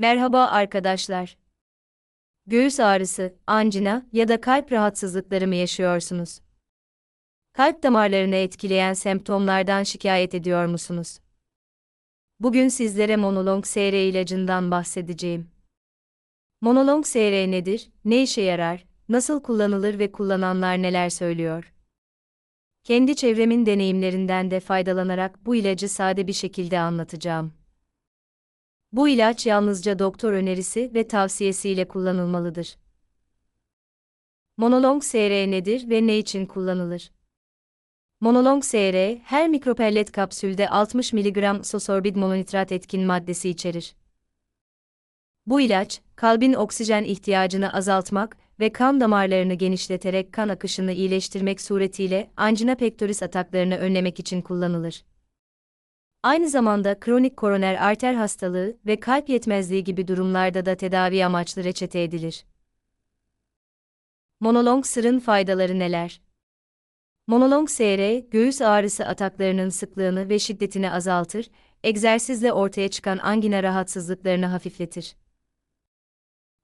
Merhaba arkadaşlar. Göğüs ağrısı, angina ya da kalp rahatsızlıkları mı yaşıyorsunuz? Kalp damarlarını etkileyen semptomlardan şikayet ediyor musunuz? Bugün sizlere Monolong SR ilacından bahsedeceğim. Monolong SR nedir, ne işe yarar, nasıl kullanılır ve kullananlar neler söylüyor? Kendi çevremin deneyimlerinden de faydalanarak bu ilacı sade bir şekilde anlatacağım. Bu ilaç yalnızca doktor önerisi ve tavsiyesiyle kullanılmalıdır. Monolong SR nedir ve ne için kullanılır? Monolong SR, her mikropellet kapsülde 60 mg sosorbid mononitrat etkin maddesi içerir. Bu ilaç, kalbin oksijen ihtiyacını azaltmak ve kan damarlarını genişleterek kan akışını iyileştirmek suretiyle angina pectoris ataklarını önlemek için kullanılır. Aynı zamanda kronik koroner arter hastalığı ve kalp yetmezliği gibi durumlarda da tedavi amaçlı reçete edilir. Monolong sırın faydaları neler? Monolong SR, göğüs ağrısı ataklarının sıklığını ve şiddetini azaltır, egzersizle ortaya çıkan angina rahatsızlıklarını hafifletir.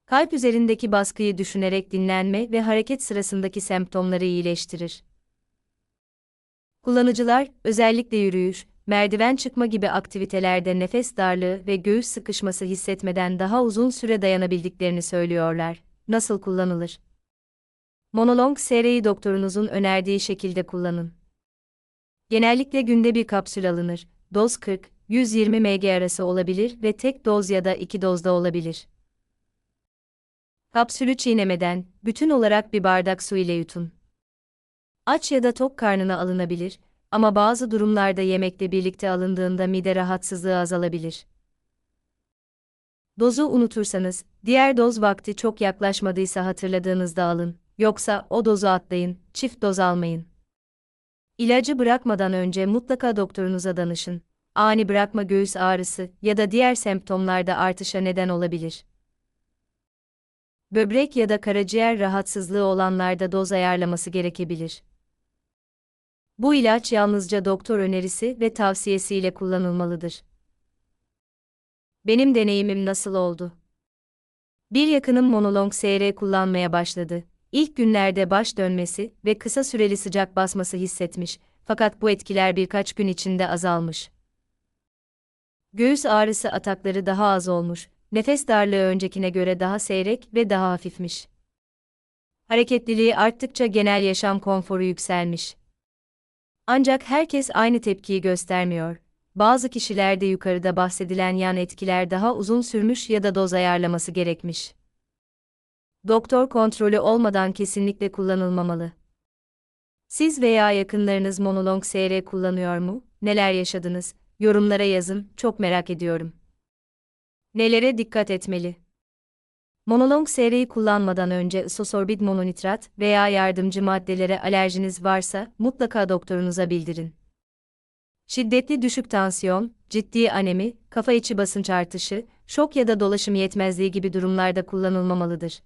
Kalp üzerindeki baskıyı düşünerek dinlenme ve hareket sırasındaki semptomları iyileştirir. Kullanıcılar, özellikle yürüyüş, merdiven çıkma gibi aktivitelerde nefes darlığı ve göğüs sıkışması hissetmeden daha uzun süre dayanabildiklerini söylüyorlar. Nasıl kullanılır? Monolong SR'yi doktorunuzun önerdiği şekilde kullanın. Genellikle günde bir kapsül alınır. Doz 40-120 mg arası olabilir ve tek doz ya da iki dozda olabilir. Kapsülü çiğnemeden, bütün olarak bir bardak su ile yutun. Aç ya da tok karnına alınabilir, ama bazı durumlarda yemekle birlikte alındığında mide rahatsızlığı azalabilir. Dozu unutursanız, diğer doz vakti çok yaklaşmadıysa hatırladığınızda alın, yoksa o dozu atlayın, çift doz almayın. İlacı bırakmadan önce mutlaka doktorunuza danışın. Ani bırakma göğüs ağrısı ya da diğer semptomlarda artışa neden olabilir. Böbrek ya da karaciğer rahatsızlığı olanlarda doz ayarlaması gerekebilir. Bu ilaç yalnızca doktor önerisi ve tavsiyesiyle kullanılmalıdır. Benim deneyimim nasıl oldu? Bir yakınım Monolong SR kullanmaya başladı. İlk günlerde baş dönmesi ve kısa süreli sıcak basması hissetmiş, fakat bu etkiler birkaç gün içinde azalmış. Göğüs ağrısı atakları daha az olmuş, nefes darlığı öncekine göre daha seyrek ve daha hafifmiş. Hareketliliği arttıkça genel yaşam konforu yükselmiş. Ancak herkes aynı tepkiyi göstermiyor. Bazı kişilerde yukarıda bahsedilen yan etkiler daha uzun sürmüş ya da doz ayarlaması gerekmiş. Doktor kontrolü olmadan kesinlikle kullanılmamalı. Siz veya yakınlarınız Monolong SR kullanıyor mu? Neler yaşadınız? Yorumlara yazın, çok merak ediyorum. Nelere dikkat etmeli? Monolong SR'yi kullanmadan önce sosorbid mononitrat veya yardımcı maddelere alerjiniz varsa mutlaka doktorunuza bildirin. Şiddetli düşük tansiyon, ciddi anemi, kafa içi basınç artışı, şok ya da dolaşım yetmezliği gibi durumlarda kullanılmamalıdır.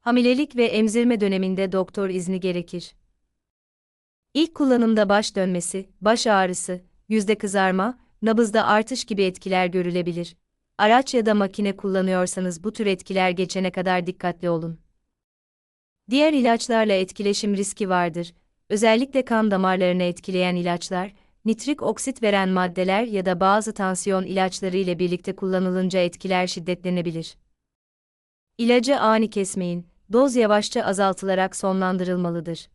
Hamilelik ve emzirme döneminde doktor izni gerekir. İlk kullanımda baş dönmesi, baş ağrısı, yüzde kızarma, nabızda artış gibi etkiler görülebilir araç ya da makine kullanıyorsanız bu tür etkiler geçene kadar dikkatli olun. Diğer ilaçlarla etkileşim riski vardır. Özellikle kan damarlarını etkileyen ilaçlar, nitrik oksit veren maddeler ya da bazı tansiyon ilaçları ile birlikte kullanılınca etkiler şiddetlenebilir. İlacı ani kesmeyin, doz yavaşça azaltılarak sonlandırılmalıdır.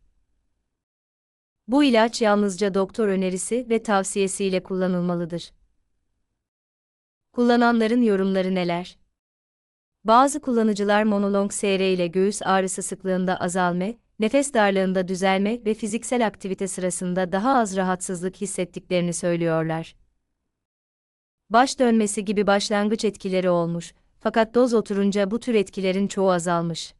Bu ilaç yalnızca doktor önerisi ve tavsiyesiyle kullanılmalıdır. Kullananların yorumları neler? Bazı kullanıcılar Monolong SR ile göğüs ağrısı sıklığında azalme, nefes darlığında düzelme ve fiziksel aktivite sırasında daha az rahatsızlık hissettiklerini söylüyorlar. Baş dönmesi gibi başlangıç etkileri olmuş, fakat doz oturunca bu tür etkilerin çoğu azalmış.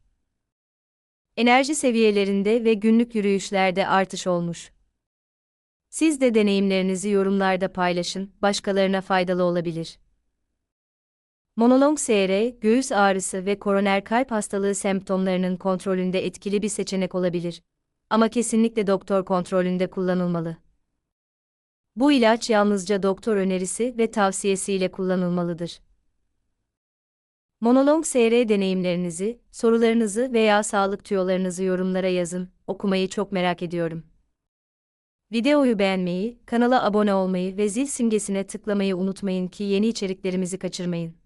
Enerji seviyelerinde ve günlük yürüyüşlerde artış olmuş. Siz de deneyimlerinizi yorumlarda paylaşın, başkalarına faydalı olabilir. Monolong SR, göğüs ağrısı ve koroner kalp hastalığı semptomlarının kontrolünde etkili bir seçenek olabilir. Ama kesinlikle doktor kontrolünde kullanılmalı. Bu ilaç yalnızca doktor önerisi ve tavsiyesiyle kullanılmalıdır. Monolong SR deneyimlerinizi, sorularınızı veya sağlık tüyolarınızı yorumlara yazın. Okumayı çok merak ediyorum. Videoyu beğenmeyi, kanala abone olmayı ve zil simgesine tıklamayı unutmayın ki yeni içeriklerimizi kaçırmayın.